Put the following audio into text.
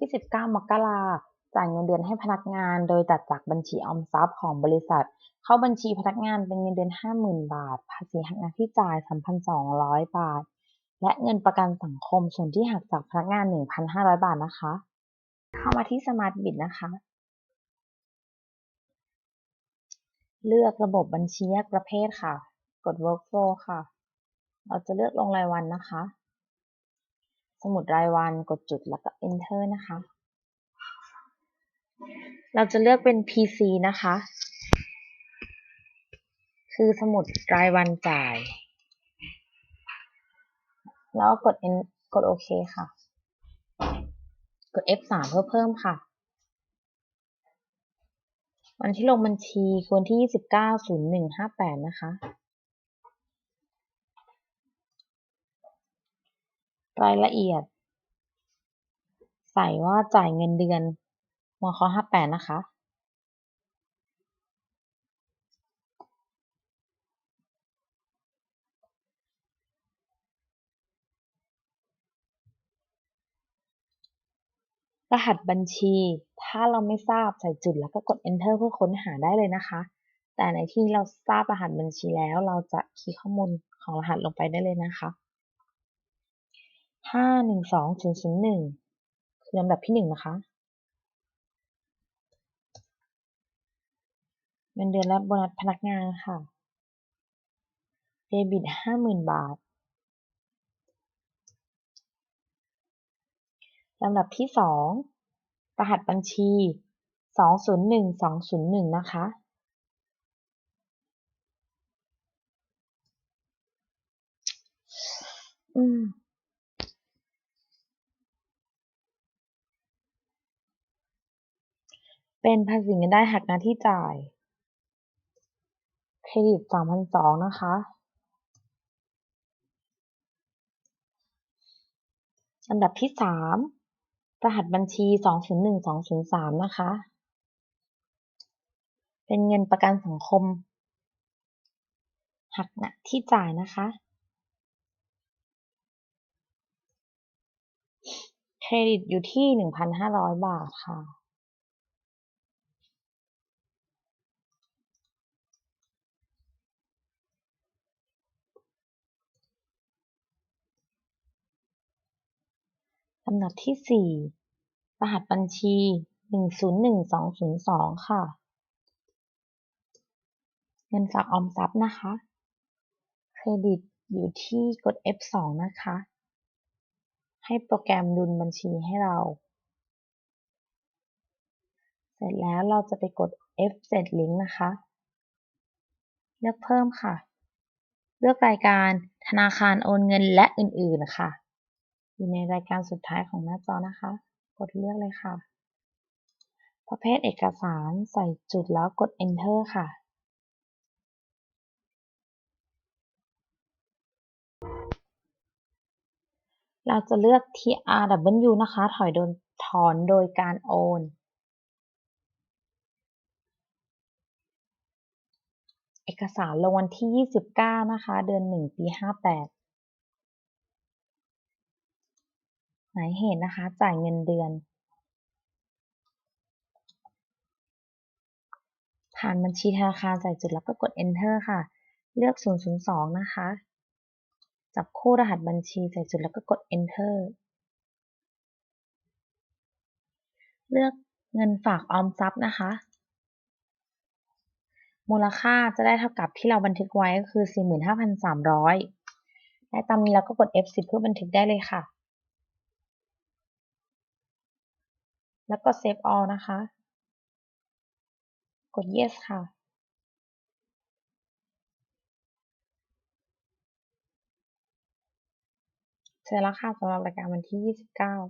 29 มกราจ่ายเงินเดือนให้พนักงาน โดยตัดจากบัญชีออมทรัพย์ของบริษัท เข้าบัญชีพนักงานเป็นเงินเดือน 50,000 บาท ภาษีหักหน้าที่จ่าย 3,200 บาท และเงินประกันสังคมส่วนที่หักจากพนักงาน 1,500 บาทนะคะ เข้ามาที่ Smart Bid นะคะ เลือกระบบบัญชีแยกประเภทค่ะ กด Workflow ค่ะ เราจะเลือกลงรายวันนะคะ สมุดรายวันกดจุดแล้วก็ Enter นะคะ เราจะเลือกเป็น PC นะคะ คือสมุดรายวันจ่าย แล้วกด en กดโอเคค่ะ กด F3 เพื่อเพิ่มค่ะ วันที่ลงบัญชีคือวันที่ 29/01/58 นะคะ รายละเอียด ใส่ว่าจ่ายเงินเดือนมค58 นะคะ รหัสบัญชี ถ้าเราไม่ทราบใส่จุดแล้วก็กด Enter เพื่อค้นหาได้เลยนะคะ แต่ในที่เราทราบรหัสบัญชีแล้ว เราจะคีย์ข้อมูลของรหัสลงไปได้เลยนะคะ ห้าหนึ่งสองศูนย์ศูนย์หนึ่งคือลำดับที่หนึ่งนะคะเงินเดือนและโบนัสพนักงานค่ะ เดบิตห้าหมื่นบาทลำดับที่สองรหัสบัญชีสองศูนย์หนึ่งสองศูนย์หนึ่งนะคะอืม เป็นภาษีเงินได้หักหน้าที่จ่าย เครดิต3,200นสองนะคะลำดับที่3รหัสบัญชี201203นะคะ เป็นเงินประกันสังคม หักหน้าที่จ่ายนะคะเครดิตอยู่ที่ 1,500 บาทค่ะ ลำดับที่ 4 รหัสบัญชี 101202 ค่ะ เงินฝากออมทรัพย์นะคะ เครดิตอยู่ที่กด F2 นะคะ ให้โปรแกรมดุลบัญชีให้เรา เสร็จแล้วเราจะไปกด F7 Link นะคะ เลือกเพิ่มค่ะ เลือกรายการธนาคารโอนเงินและอื่นๆค่ะ อยู่ในรายการสุดท้ายของหน้าจอนะคะ กดเลือกเลยค่ะ ประเภทเอกสารใส่จุดแล้วกด Enter ค่ะเราจะเลือก TRW นะคะ ถอยโดนถอนโดยการโอน เอกสารลงวันที่ 29 นะคะ เดือน 1 ปี 58 ห มายเหตุนะคะ จ่ายเงินเดือน ผ่านบัญชีธนาคารใส่จุดแล้วก็กด Enter ค่ะ เลือก 002 นะคะ จับคู่รหัสบัญชีใส่จุดแล้วก็กด Enter เลือกเงินฝากออมทรัพย์นะคะ มูลค่าจะได้เท่ากับที่เราบันทึกไว้ก็คือ 45,300 และตามนี้เราก็กด F10 เพื่อบันทึกได้เลยค่ะ แล้วก็ Save All นะคะ กด Yes ค่ะ เสร็จแล้วค่ะสำหรับรายการวันที่ 29